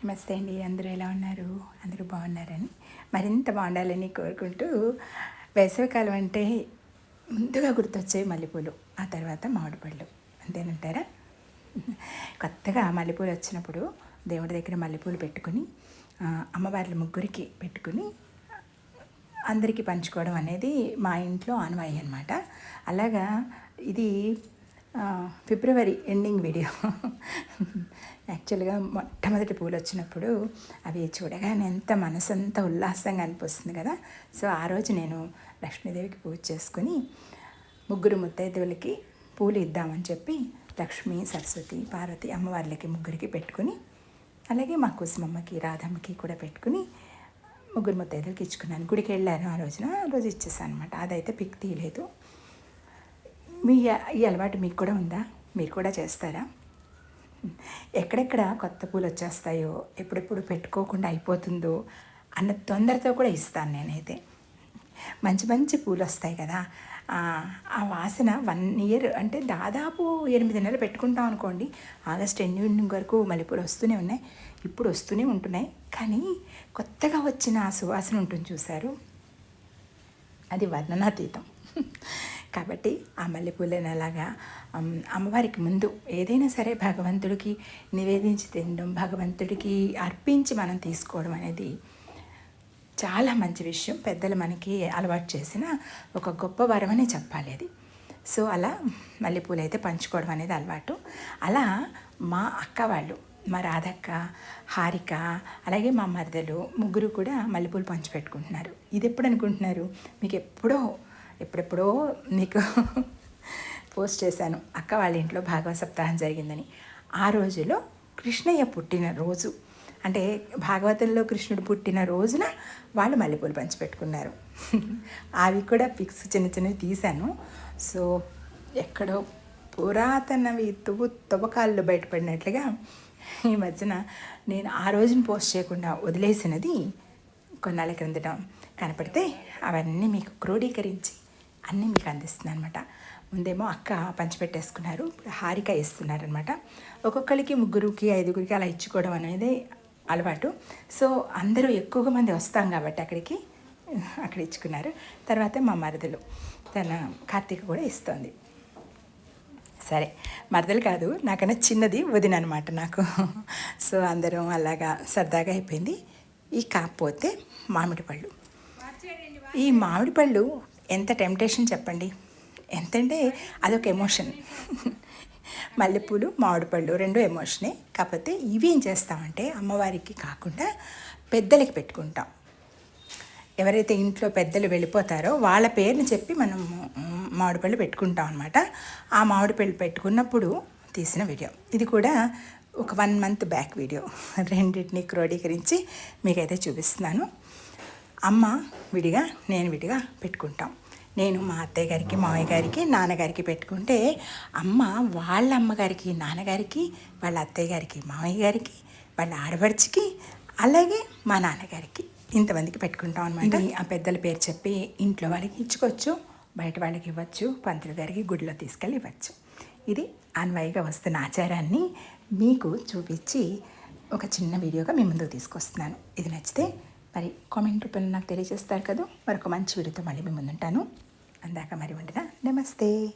నమస్తే అండి అందరూ ఎలా ఉన్నారు? అందరూ బాగున్నారని మరింత బాగుండాలని కోరుకుంటూ వేసవికాలం అంటే ముందుగా గుర్తొచ్చే మల్లెపూలు ఆ తర్వాత మామిడిపళ్ళు. అంతేనంటారా? కొత్తగా మల్లెపూలు వచ్చినప్పుడు దేవుడి దగ్గర మల్లెపూలు పెట్టుకుని అమ్మవార్ల ముగ్గురికి పెట్టుకుని అందరికీ పంచుకోవడం అనేది మా ఇంట్లో ఆనవాయి అనమాట అలాగా ఇది ఫిబ్రవరి ఎండింగ్ వీడియో. యాక్చువల్గా మొట్టమొదటి పూలు వచ్చినప్పుడు అవి చూడగానే ఎంత మనసంతా ఉల్లాసంగా అనిపిస్తుంది కదా. సో ఆ రోజు నేను లక్ష్మీదేవికి పూజ చేసుకుని ముగ్గురు ముత్తైదువులకి పూలు ఇద్దామని చెప్పి లక్ష్మి సరస్వతి పార్వతి అమ్మవార్లకి ముగ్గురికి పెట్టుకుని అలాగే మా కుసుమమ్మకి రాధమ్మకి కూడా పెట్టుకుని ముగ్గురు ముత్తైదులకి ఇచ్చుకున్నాను. గుడికి వెళ్ళాను ఆ రోజున. ఆ రోజు ఇచ్చేసాను అనమాట అదైతే పిక్ తీయలేదు. మీ ఈ అలవాటు మీకు కూడా ఉందా? మీరు కూడా చేస్తారా? ఎక్కడెక్కడ కొత్త పూలు వచ్చేస్తాయో ఎప్పుడెప్పుడు పెట్టుకోకుండా అయిపోతుందో అన్న తొందరతో కూడా ఇస్తాను నేనైతే. మంచి మంచి పూలు వస్తాయి కదా. ఆ, వాసన వన్ ఇయర్ అంటే దాదాపు ఎనిమిది నెలలు పెట్టుకుంటాం అనుకోండి. ఆగస్ట్ ఎండింగ్ వరకు మల్లెపూలు వస్తూనే ఉన్నాయి. ఇప్పుడు వస్తూనే ఉంటున్నాయి. కానీ కొత్తగా వచ్చిన ఆ సువాసన ఉంటుంది చూశారు. అది వర్ణనాతీతం. కాబట్టి ఆ మల్లెపూలను అలాగా అమ్మవారికి ముందు ఏదైనా సరే భగవంతుడికి నివేదించి తినడం భగవంతుడికి అర్పించి మనం తీసుకోవడం అనేది చాలా మంచి విషయం. పెద్దలు మనకి అలవాటు చేసిన ఒక గొప్ప వరం అని చెప్పాలి అది. సో అలా మల్లెపూలు అయితే పంచుకోవడం అనేది అలవాటు. అలా మా అక్క వాళ్ళు మా రాధక్క హారిక అలాగే మా మరదలు ముగ్గురు కూడా మల్లెపూలు పంచిపెట్టుకుంటున్నారు ఇది ఎప్పుడు అనుకుంటున్నారు? మీకు ఎప్పుడో ఎప్పుడెప్పుడో మీకు పోస్ట్ చేశాను. అక్క వాళ్ళ ఇంట్లో భాగవత సప్తాహం జరిగిందని. ఆ రోజులో కృష్ణయ్య పుట్టిన రోజు. అంటే భాగవతంలో కృష్ణుడు పుట్టిన రోజున వాళ్ళు మల్లెపూలు పంచిపెట్టుకున్నారు. అవి కూడా పిక్స్ చిన్న చిన్నవి తీశాను. సో ఎక్కడో పురాతనవి తువ్వు తవ్వకాల్లో బయటపడినట్లుగా ఈ మధ్యన నేను ఆ రోజున పోస్ట్ చేయకుండా వదిలేసినది కొన్నాళ్ళ క్రిందట కనపడితే అవన్నీ మీకు క్రోడీకరించి అన్నీ మీకు అందిస్తున్నాను అనమాట ముందేమో అక్క పంచిపెట్టేసుకున్నారు ఇప్పుడు హారిక ఇస్తున్నారనమాట ఒక్కొక్కరికి ముగ్గురికి ఐదుగురికి అలా ఇచ్చుకోవడం అనేది అలవాటు. సో అందరూ ఎక్కువగా మంది వస్తాం కాబట్టి అక్కడికి అక్కడ ఇచ్చుకున్నారు. తర్వాత మా మరదలు తన కార్తీక కూడా ఇస్తుంది. సరే మరదలు కాదు నాకన్నా చిన్నది వదిన అనమాట నాకు. సో అందరం అలాగా సరదాగా అయిపోయింది. ఈ కాకపోతే మామిడి పళ్ళు. ఈ మామిడి పళ్ళు ఎంత టెంప్టేషన్ చెప్పండి. ఎంతంటే అదొక ఎమోషన్. మల్లెపూలు మామిడిపళ్ళు రెండు ఎమోషనే. కాకపోతే ఇవి ఏం చేస్తామంటే అమ్మవారికి కాకుండా పెద్దలకి పెట్టుకుంటాం. ఎవరైతే ఇంట్లో పెద్దలు వెళ్ళిపోతారో వాళ్ళ పేరుని చెప్పి మనం మామిడిపళ్ళు పెట్టుకుంటాం అనమాట ఆ మామిడిపళ్ళు పెట్టుకున్నప్పుడు తీసిన వీడియో. ఇది కూడా ఒక వన్ మంత్ బ్యాక్ వీడియో. రెండింటిని క్రోడీకరించి మీకైతే చూపిస్తున్నాను. అమ్మ విడిగా నేను విడిగా పెట్టుకుంటాం. నేను మా అత్తయ్య గారికి మామయ్య గారికి నాన్నగారికి పెట్టుకుంటే అమ్మ వాళ్ళ అమ్మగారికి నాన్నగారికి వాళ్ళ అత్తయ్య గారికి మామయ్య గారికి వాళ్ళ ఆడపడిచికి అలాగే మా నాన్నగారికి ఇంతమందికి పెట్టుకుంటాం అనమాట ఆ పెద్దల పేరు చెప్పి ఇంట్లో వాళ్ళకి ఇచ్చుకోవచ్చు బయట వాళ్ళకి ఇవ్వచ్చు పంతులు గారికి గుడిలో తీసుకెళ్ళి ఇవ్వచ్చు. ఇది అన్వయిగా వస్తున్న ఆచారాన్ని మీకు చూపించి ఒక చిన్న వీడియోగా మీ ముందుకు తీసుకొస్తున్నాను. ఇది నచ్చితే మరి కామెంట్ రూపంలో నాకు తెలియజేస్తారు కదా. మరొక మంచి వీడియోతో మళ్ళీ మీ ముందుంటాను. అందాక మరి ఉండదా. నమస్తే.